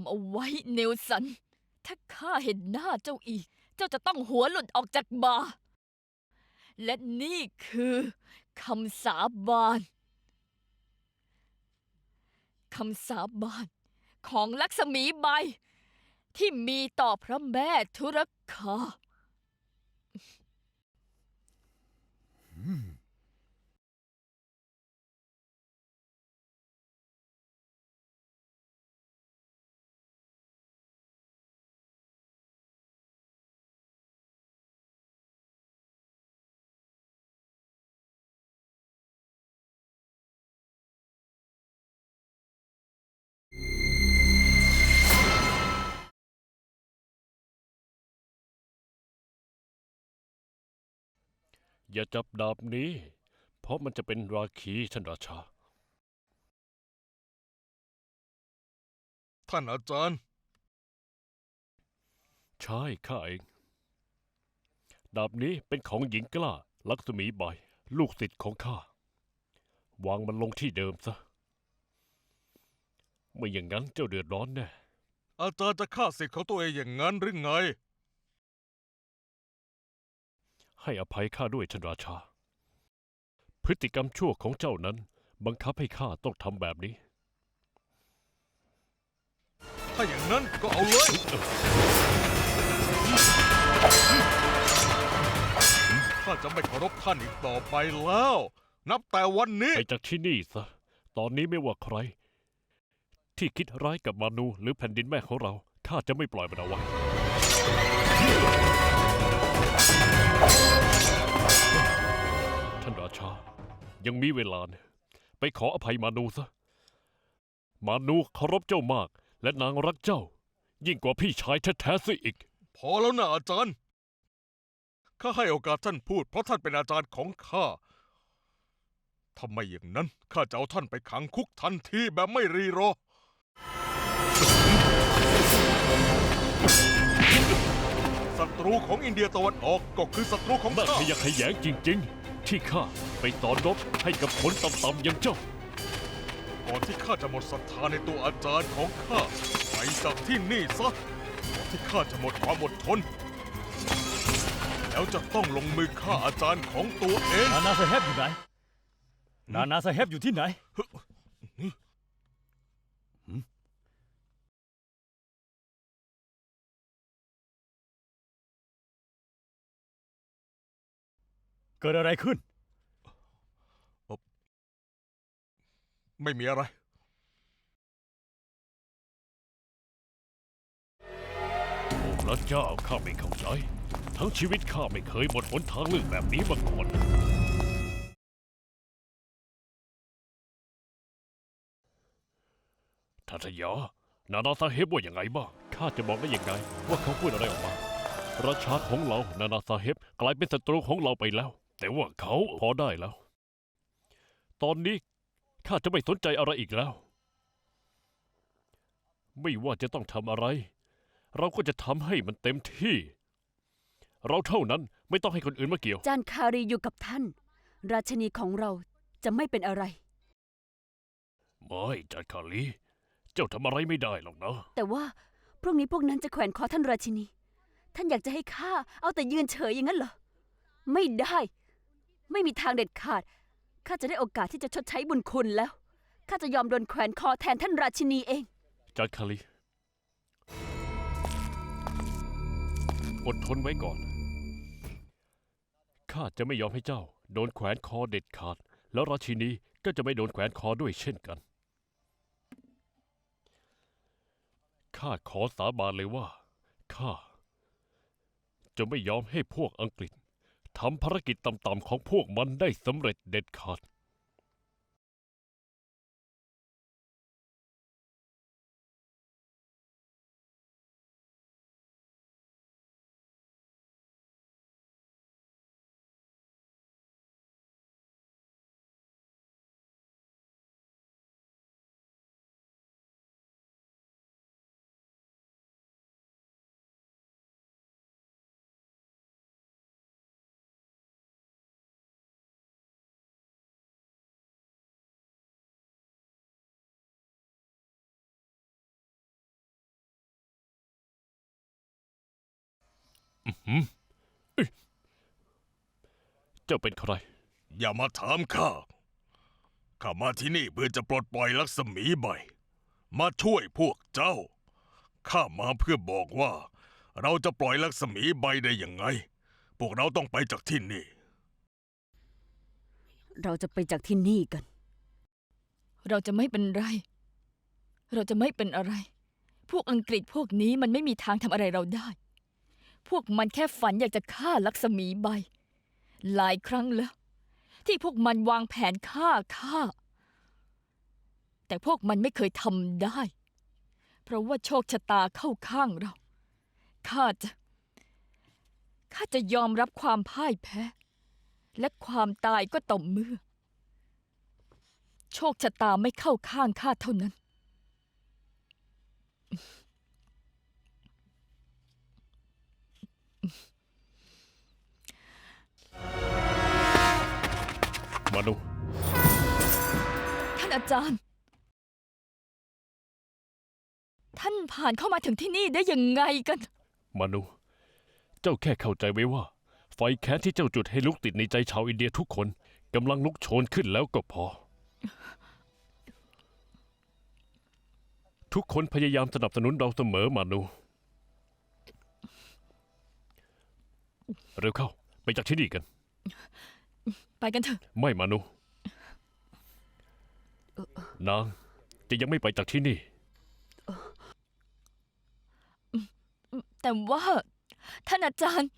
ำเอาไว้เนลสัน ถ้าข้าเห็นหน้าเจ้าอีก เจ้าจะต้องหัวหลุดออกจากบาและนี่คือคำสาบานคำสาบานของลักษมีใบ ที่มีต่อพระแม่ธุรคา อย่าจับดาบนี้ เพราะมันจะเป็นราคีท่านราชา ท่านอาจารย์ ใช่ข้าเอง ดาบนี้เป็นของหญิงกล้า ลักษมีใบลูกศิษย์ของข้า วางมันลงที่เดิมซะ ไม่อย่างนั้นเจ้าเดือดร้อนแน่อาจารย์จะฆ่าสิทธิ์ของตัวเองอย่างนั้นหรือไง ให้อภัยข้าด้วยท่านราชา พฤติกรรมชั่วของเจ้านั้น บังคับให้ข้าต้องทำแบบนี้ ถ้าอย่างนั้นก็เอาเลยข้าจะไม่เคารพท่านอีกต่อไปแล้ว นับแต่วันนี้ ไปจากที่นี่ซะ ตอนนี้ไม่ว่าใคร ที่คิดร้ายกับมานูหรือแผ่นดินแม่ของเรา ข้าจะไม่ปล่อยมันเอาไว้ ท่านราชา ยังมีเวลานะไปขออภัยมานูซะ มานูเคารพเจ้ามาก และนางรักเจ้า ยิ่งกว่าพี่ชายแท้ๆซิอีก พอแล้วนะอาจารย์ ข้าให้โอกาสท่านพูดเพราะท่านเป็นอาจารย์ของข้าทำไมอย่างนั้นข้าจะเอาท่านไปขังคุกทันทีแบบไม่รีรอ ศัตรูของอินเดียตะวันออกก็คือศัตรูของน่าข้าขยะแขยงจริงๆ ที่ข้าไปต่อนรบให้กับคนต่ำๆอย่างเจ้า ก่อนที่ข้าจะหมดศรัทธาในตัวอาจารย์ของข้าไปจากที่นี่ซะก่อนที่ข้าจะหมดความอดทน แล้วจะต้องลงมือฆ่าอาจารย์ของตัวเอง นานาซาเฮบอยู่ไหน นานาซาเฮบอยู่ที่ไหน เกิดอะไรขึ้น ไม่มีอะไร พระเจ้าข้าไม่เข้าใจ ทั้งชีวิตข้าไม่เคยหมดหนทางเรื่องแบบนี้มาก่อน ทัตยา นานาซาเฮบว่าอย่างไงบ้าง ข้าจะบอกได้ยังไง ว่าเขาพูดอะไรออกมา ราชาของเรา นานาซาเฮบกลายเป็นศัตรูของเราไปแล้ว แต่ว่าเขาพอได้แล้ว ตอนนี้ข้าจะไม่สนใจอะไรอีกแล้ว ไม่ว่าจะต้องทำอะไร เราก็จะทำให้มันเต็มที่ เราเท่านั้นไม่ต้องให้คนอื่นมาเกี่ยว จานคารีอยู่กับท่าน ราชนีของเราจะไม่เป็นอะไร ไม่จัดคาลี เจ้าทำอะไรไม่ได้หรอกนะ แต่ว่าพรุ่งนี้พวกนั้นจะแขวนคอท่านราชินี ท่านอยากจะให้ข้าเอาแต่ยืนเฉยอย่างนั้นเหรอ ไม่ได้ ไม่มีทางเด็ดขาด ข้าจะได้โอกาสที่จะชดใช้บุญคุณแล้ว ข้าจะยอมโดนแขวนคอแทนท่านราชินีเอง จัดคาลีอดทนไว้ก่อน ข้าจะไม่ยอมให้เจ้า โดนแขวนคอเด็ดขาด แล้วราชินีก็จะไม่โดนแขวนคอด้วยเช่นกัน ข้าขอสาบานเลยว่า ข้า จะไม่ยอมให้พวกอังกฤษ ทำภารกิจต่ำๆของพวกมันได้สำเร็จเด็ดขาด หืมเอ้ยเจ้าเป็นใคร อย่ามาถามข้า ข้ามาที่นี่เพื่อจะปลดปล่อยลักษมีใบ มาช่วยพวกเจ้า ข้ามาเพื่อบอกว่า เราจะปล่อยลักษมีใบได้ยังไง พวกเราต้องไปจากที่นี่ เราจะไปจากที่นี่กัน เราจะไม่เป็นไร เราจะไม่เป็นอะไร พวกอังกฤษพวกนี้มันไม่มีทางทำอะไรเราได้พ วกมันแค่ฝันอยากจะฆ่าลักษมีใบ หลายครั้งแล้ว ที่พวกมันวางแผนฆ่าข้าแต่พวกมันไม่เคยทำได้ เพราะว่าโชคชะตาเข้าข้างเราข้าจะข้าจะยอมรับความพ่ายแพ้ และความตายก็ต่อเมื่อ โชคชะตาไม่เข้าข้างข้าเท่านั้น มาดู ท่านอาจารย์ ท่านผ่านเข้ามาถึงที่นี่ได้ยังไงกัน มานูเจ้าแค่เข้าใจไว้ว่า ไฟแค้นที่เจ้าจุดให้ลุกติดในใจชาวอินเดียทุกคนกำลังลุกโชนขึ้นแล้วก็พอ ทุกคนพยายามสนับสนุนเราเสมอมานูเร็วเข้า ไปจากที่นี่กัน ไปกันเถอะ ไม่มานูนางจะยังไม่ไปจากที่นี่ แต่ว่า ท่านอาจารย์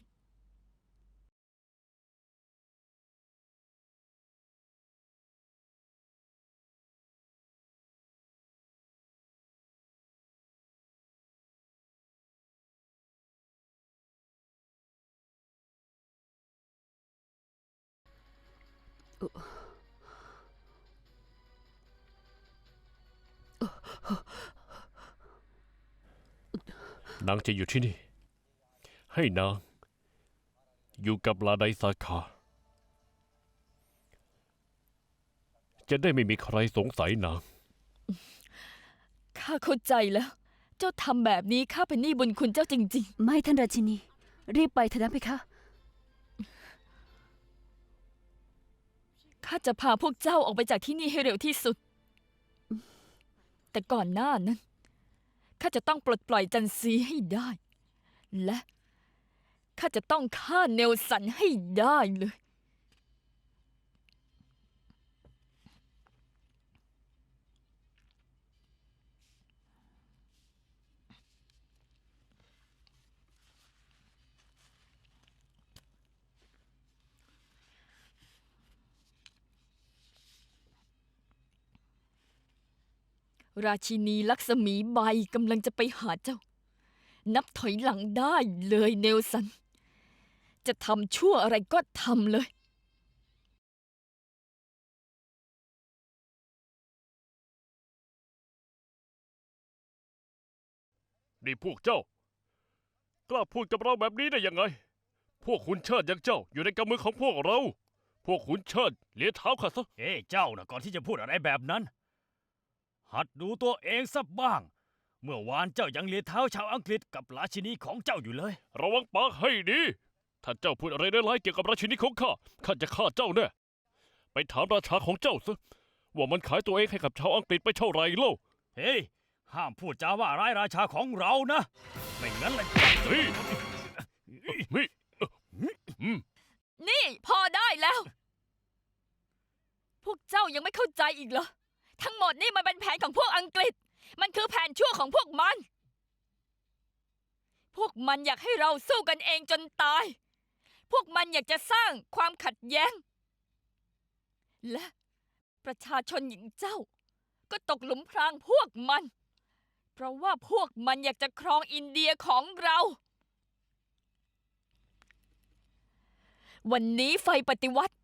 นางจะอยู่ที่นี่ ให้นาง อยู่กับลาไดสาคา จะได้ไม่มีใครสงสัยนาง ข้าเข้าใจแล้ว เจ้าทำแบบนี้ข้าเป็นหนี้บุญคุณเจ้าจริงไม่ท่านราชินี รีบไปเถอะนะเพคะ ข้าจะพาพวกเจ้าออกไปจากที่นี่ให้เร็วที่สุด แต่ก่อนหน้านั้นข้าจะต้องปลดปล่อยจันซีให้ได้ และข้าจะต้องฆ่าเนลสันให้ได้เลย ราชินีลักษมีใบกำลังจะไปหาเจ้า นับถอยหลังได้เลยเนลสัน จะทำชั่วอะไรก็ทำเลย นี่พวกเจ้า กล้าพูดกับเราแบบนี้ได้ยังไง พวกขุนเชิดอย่างเจ้าอยู่ในกำมือของพวกเรา พวกขุนเชิดเลียเท้าข้าซะ เอ้เจ้านะก่อนที่จะพูดอะไรแบบนั้น หัดดูตัวเองสักบ้าง เมื่อวานเจ้ายังเลียเท้าชาวอังกฤษกับราชินีของเจ้าอยู่เลย ระวังปากให้ดี ถ้าเจ้าพูดอะไรได้ร้ายเกี่ยวกับราชินีของข้า ข้าจะฆ่าเจ้าแน่ ไปถามราชาของเจ้าซะว่ามันขายตัวเองให้กับชาวอังกฤษไปเท่าไหร่เล่าเฮ้ย ห้ามพูดจาว่าร้ายราชาของเรานะ ไม่งั้นเลยเฮ้ยเฮ้ยอืม นี่พอได้แล้ว พวกเจ้ายังไม่เข้าใจอีกเหรอ ทั้งหมดนี่มันเป็นแผนของพวกอังกฤษ มันคือแผนชั่วของพวกมัน พวกมันอยากให้เราสู้กันเองจนตาย พวกมันอยากจะสร้างความขัดแย้ง และประชาชนหญิงเจ้า ก็ตกหลุมพรางพวกมัน เพราะว่าพวกมันอยากจะครองอินเดียของเรา วันนี้ไฟปฏิวัติ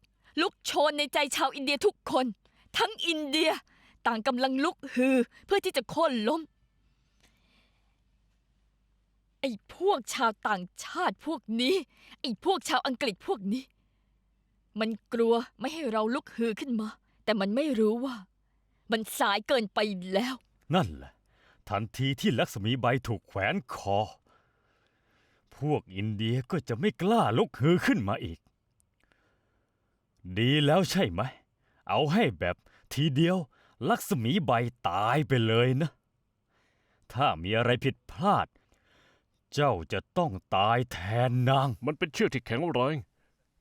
ลุกโชนในใจชาวอินเดียทุกคน ทั้งอินเดีย ต่างกำลังลุกฮือ เพื่อที่จะโค่นล้ม ไอ้พวกชาวต่างชาติพวกนี้ ไอ้พวกชาวอังกฤษพวกนี้ มันกลัวไม่ให้เราลุกฮือขึ้นมา แต่มันไม่รู้ว่า มันสายเกินไปแล้ว นั่นแหละ ทันทีที่ลักษมีใบถูกแขวนคอพพวกอินเดียก็จะไม่กล้าลุกฮือขึ้นมาอีก ดีแล้วใช่ไหม เอาให้แบบทีเดียว ลักษมีใบตายไปเลยนะ ถ้ามีอะไรผิดพลาด เจ้าจะต้องตายแทนนาง มันเป็นเชือกที่แข็งแรง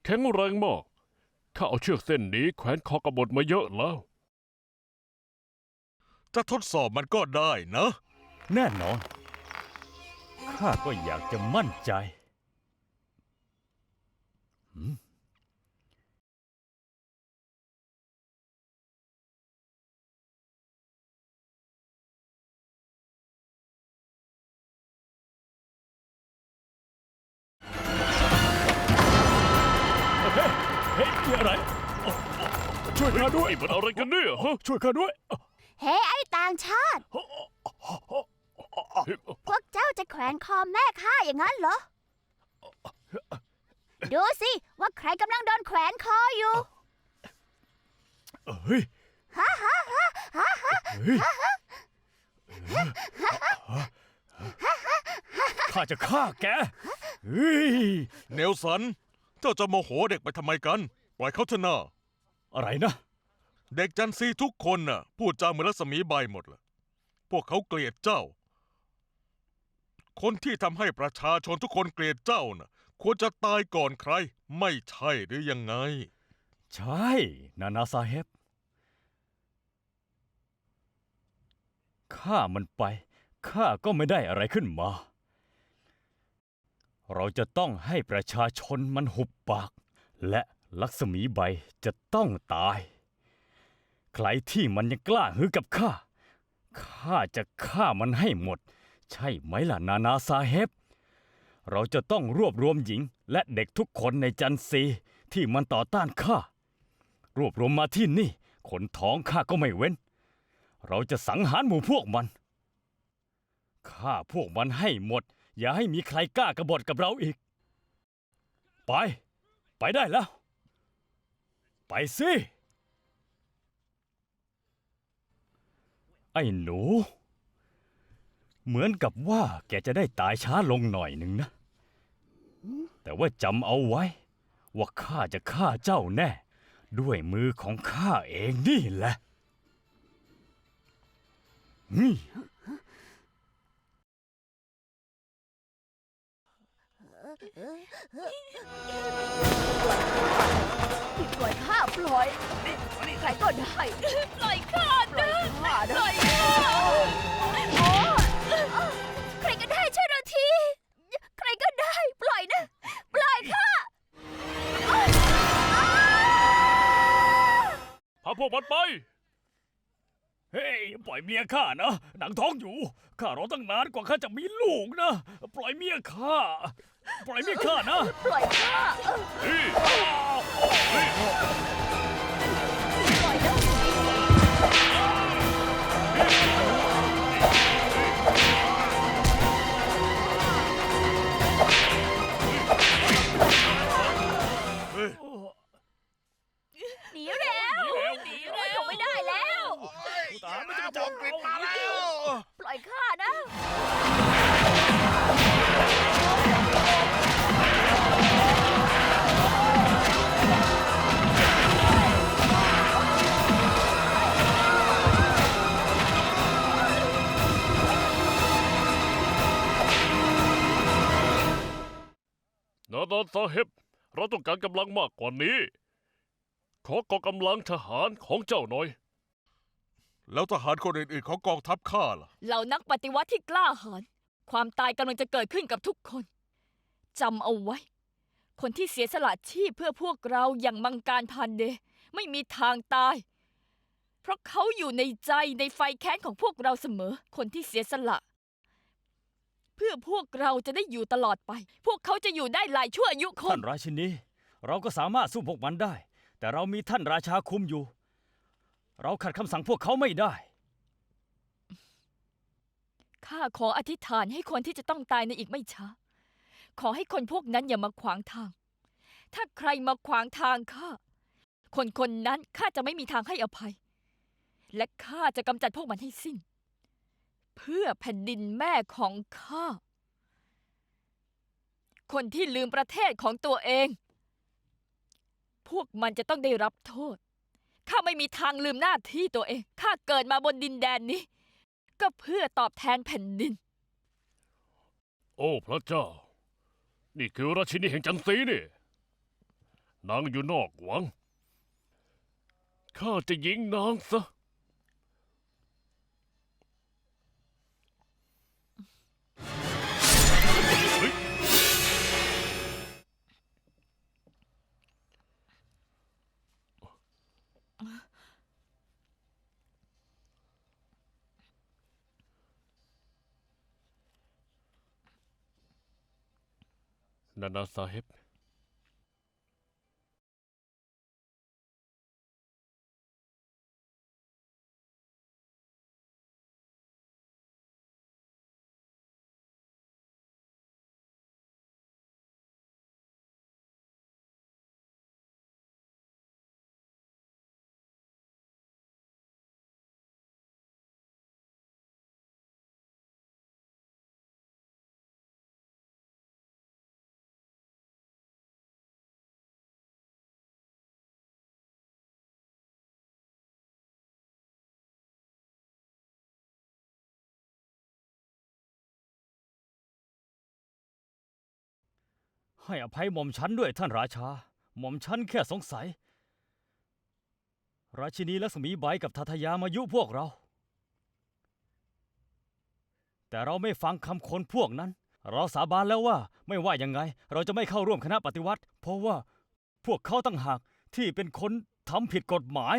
แข็งแรงมาก ข้าเอาเชือกเส้นนี้แขวนคอกบฏมาเยอะแล้ว จะทดสอบมันก็ได้นะ แน่นอน ข้าก็อยากจะมั่นใจหื ด้วยนี่มันอะไรกันเนี่ยฮะช่วยข้าด้วยเฮ้ไอ้ต่างชาติ พวกเจ้าจะแขวนคอแม่ข้าอย่างนั้นเหรอ ดูสิว่าใครกำลังโดนแขวนคออยู่ เฮ้ยเฮ้ยข้าจะฆ่าแกเฮ้ยเนลสัน เจ้าจะโมโหเด็กไปทำไมกัน ปล่อยเขาเถอะนาอะไรนะ เด็กจันซีทุกคนน่ะ พูดจาเหมือนรัศมีใบหมดละพวกเขาเกลียดเจ้า คนที่ทำให้ประชาชนทุกคนเกลียดเจ้าน่ะ ควรจะตายก่อนใคร ไม่ใช่หรือยังไง ใช่ นานาซาเฮบข้ามันไปข้าก็ไม่ได้อะไรขึ้นมา เราจะต้องให้ประชาชนมันหุบปาก และลักษมีใบจะต้องตาย ใครที่มันยังกล้าหือกับข้า ข้าจะฆ่ามันให้หมด ใช่ไหมล่ะนานาซาเฮบ เราจะต้องรวบรวมหญิงและเด็กทุกคนในจันซีที่มันต่อต้านข้า รวบรวมมาที่นี่ขนท้องข้าก็ไม่เว้น เราจะสังหารหมู่พวกมัน ฆ่าพวกมันให้หมด อย่าให้มีใครกล้ากระบฏกับเราอีก ไป ไปได้แล้ว ไปสิ ไอ้หนู เหมือนกับว่าแกจะได้ตายช้าลงหน่อยหนึ่งนะ แต่ว่าจำเอาไว้ ว่าข้าจะฆ่าเจ้าแน่ ด้วยมือของข้าเองนี่แหละนี่ปล่อยข้าปล่อย ใครก็ได้ปล่อยข้าปล่อยข้าปนะล่อยข้าใครก็ได้ช่วยเราที ใครก็ได้ ปล่อยนะ ปล่อยข้าพาพวกมันไป เฮ้ย ปล่อยเมียข้านะ หนังท้องอยู่ ข้ารอตั้งนานกว่าข้าจะมีลูกนะ ปล่อยเมียข้า ปล่อยเมียข้านะ ปล่อยข้านี่ป นาดอนซาเฮบเราต้องการกำลังมากกว่านี้ ขอกองกำลังทหารของเจ้าหน่อย แล้วทหารคนอื่นๆของกองทัพข้าล่ะ เหล่านักปฏิวัติที่กล้าหาญความตายกำลังจะเกิดขึ้นกับทุกคนจำเอาไว้ คนที่เสียสละชีพเพื่อพวกเราอย่างมังการพานเด ไม่มีทางตาย เพราะเขาอยู่ในใจในไฟแค้นของพวกเราเสมอ คนที่เสียสละ เพื่อพวกเราจะได้อยู่ตลอดไป พวกเขาจะอยู่ได้หลายชั่วอายุคท่าน นราชินี เราก็สามารถสู้พวกมันได้ แต่เรามีท่านราชาคุมอยู่ เราขัดคำสั่งพวกเขาไม่ได้ ข้าขออธิษฐานให้คนที่จะต้องตายในอีกไม่ช้า ขอให้คนพวกนั้นอย่ามาขวางทาง ถ้าใครมาขวางทางข้า คนคนนั้นข้าจะไม่มีทางให้อภัย และข้าจะกำจัดพวกมันให้สิ้น เพื่อแผ่นดินแม่ของข้า คนที่ลืมประเทศของตัวเอง พวกมันจะต้องได้รับโทษ ข้าไม่มีทางลืมหน้าที่ตัวเอง ข้าเกิดมาบนดินแดนนี้ ก็เพื่อตอบแทนแผ่นดิน โอ้พระเจ้า นี่คือราชินีแห่งจันซีนี่ นางอยู่นอกวัง ข้าจะยิงนางซะ นานาซาเฮบ ให้อภัยหม่อมฉันด้วยท่านราชา หม่อมฉันแค่สงสัย ราชินีลักษมีใบกับทัทยามายุพวกเรา แต่เราไม่ฟังคำคนพวกนั้น เราสาบานแล้วว่าไม่ว่ายังไง เราจะไม่เข้าร่วมคณะปฏิวัติ เพราะว่าพวกเขาตั้งหากที่เป็นคนทำผิดกฎหมาย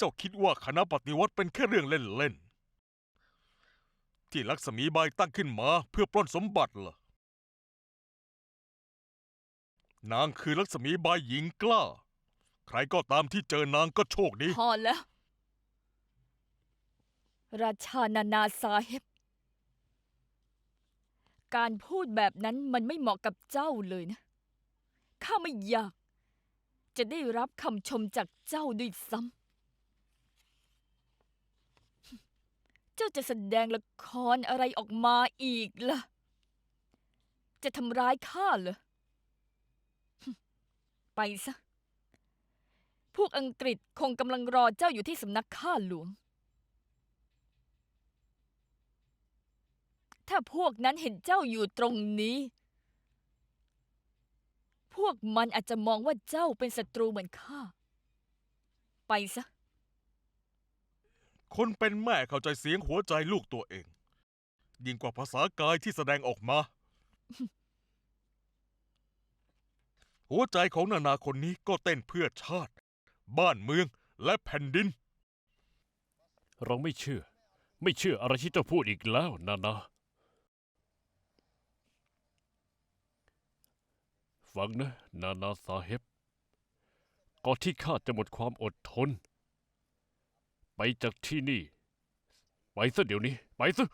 เจ้าคิดว่าคณะปฏิวัติเป็นแค่เรื่องเล่นๆ ที่ลักษมีบายตั้งขึ้นมาเพื่อปล้นสมบัติเหรอนางคือลักษมีบายหญิงกล้า ใครก็ตามที่เจอนางก็โชคดี พอแล้ว ราชานานาซาเฮบการพูดแบบนั้นมันไม่เหมาะกับเจ้าเลยนะ ข้าไม่อยาก จะได้รับคำชมจากเจ้าด้วยซ้ำ จ้าจะแสดงละครอะไรออกมาอีกล่ะ จะทำร้ายข้าเหรอ ไปซะ พวกอังกฤษคงกำลังรอเจ้าอยู่ที่สำนักข้าหลวง ถ้าพวกนั้นเห็นเจ้าอยู่ตรงนี้ พวกมันอาจจะมองว่าเจ้าเป็นศัตรูเหมือนข้า ไปซะ คนเป็นแม่เข้าใจเสียงหัวใจลูกตัวเอง ยิ่งกว่าภาษากายที่แสดงออกมา หัวใจของนานาคนนี้ก็เต้นเพื่อชาติ บ้านเมืองและแผ่นดิน เราไม่เชื่อ ไม่เชื่ออะไรที่เจ้าพูดอีกแล้วนานา ฟังนะ นานาซาเฮบก่อนที่ข้าจะหมดความอดทน ไปจากที่นี่ ไปซะเดี๋ยวนี้ ไปซะ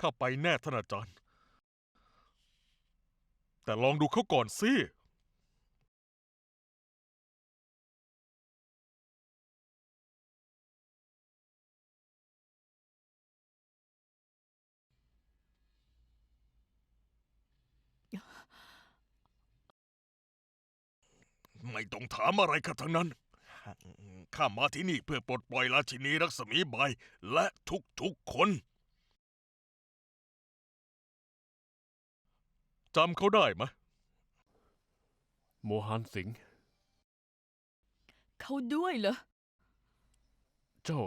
ข้าไปแน่ท่านอาจารย์ แต่ลองดูเขาก่อนสิ ไม่ต้องถามอะไรข้าทั้งนั้น ข้ามาที่นี่เพื่อปลดปล่อยราชินีรักษมีใบและทุกๆคนจำเขาได้ไหมะโมฮันสิงห์เขาด้วยเหรอ เจ้า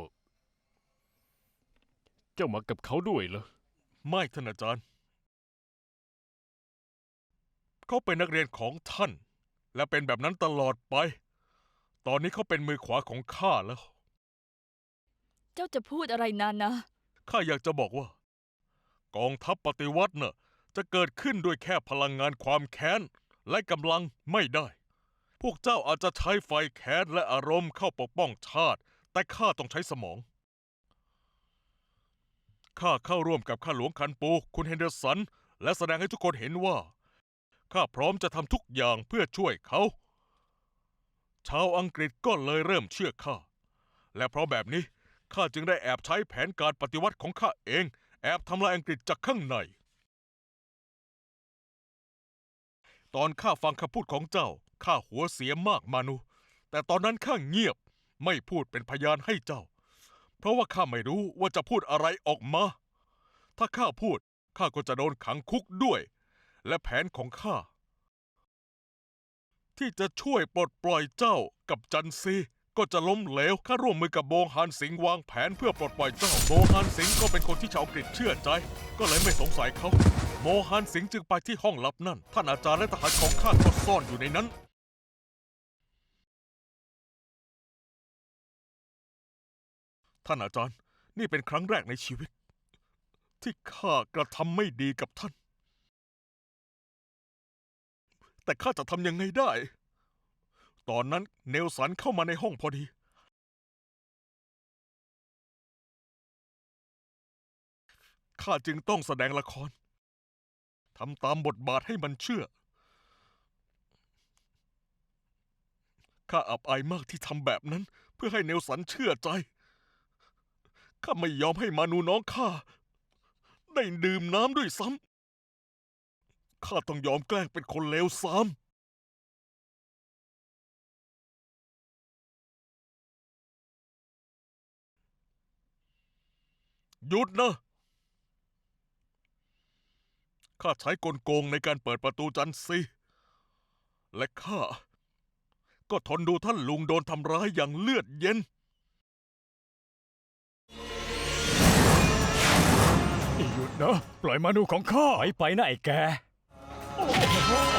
เจ้ามากับเขาด้วยเหรอ ไม่ท่านอาจารย์ เขาเป็นนักเรียนของท่าน และเป็นแบบนั้นตลอดไป ตอนนี้เขาเป็นมือขวาของข้าแล้ว เจ้าจะพูดอะไรนานาข้าอยากจะบอกว่า กองทัพปฏิวัติน่ะจะเกิดขึ้นด้วยแค่พลังงานความแค้น และกำลังไม่ได้ พวกเจ้าอาจจะใช้ไฟแค้นและอารมณ์เข้าปกป้องชาติ แต่ข้าต้องใช้สมอง ข้าเข้าร่วมกับข้าหลวงคันปู คุณเฮนเดอร์สัน และแสดงให้ทุกคนเห็นว่า ข้าพร้อมจะทำทุกอย่างเพื่อช่วยเขา ชาวอังกฤษก็เลยเริ่มเชื่อข้า และเพราะแบบนี้ข้าจึงได้แอบใช้แผนการปฏิวัติของข้าเอง แอบทำลายอังกฤษจากข้างใน ตอนข้าฟังคำพูดของเจ้าข้าหัวเสียมากมานุ แต่ตอนนั้นข้าเงียบไม่พูดเป็นพยานให้เจ้า เพราะว่าข้าไม่รู้ว่าจะพูดอะไรออกมา ถ้าข้าพูดข้าก็จะโดนขังคุกด้วย และแผนของข้า ที่จะช่วยปลดปล่อยเจ้ากับจันซีก็จะล้มเหลวข้าร่วมมือกับโบงฮานสิงห์วางแผนเพื่อปลดปล่อยเจ้า โบงฮานสิงห์ก็เป็นคนที่ชาวอังกฤษเชื่อใจ ก็เลยไม่สงสัยเขาโมฮันสิงห์จึงไปที่ห้องลับนั่น ท่านอาจารย์และทหารของข้าก็ซ่อนอยู่ในนั้น ท่านอาจารย์ นี่เป็นครั้งแรกในชีวิต ที่ข้ากระทำไม่ดีกับท่าน แต่ข้าจะทำยังไงได้ ตอนนั้นเนลสันเข้ามาในห้องพอดี ข้าจึงต้องแสดงละคร ทำตามบทบาทให้มันเชื่อ ข้าอับอายมากที่ทำแบบนั้น เพื่อให้เนลสันเชื่อใจ ข้าไม่ยอมให้มานูน้องข้า ได้ดื่มน้ำด้วยซ้ำ ข้าต้องยอมแกล้งเป็นคนเลวซ้ำหยุดนะ ข้าใช้กลโกงในการเปิดประตูจันทร์ซีและข้า ก็ทนดูท่านลุงโดนทำร้ายอย่างเลือดเย็น หยุดนะ ปล่อยมานูของข้า ไปไปนะไอ้แก Oh,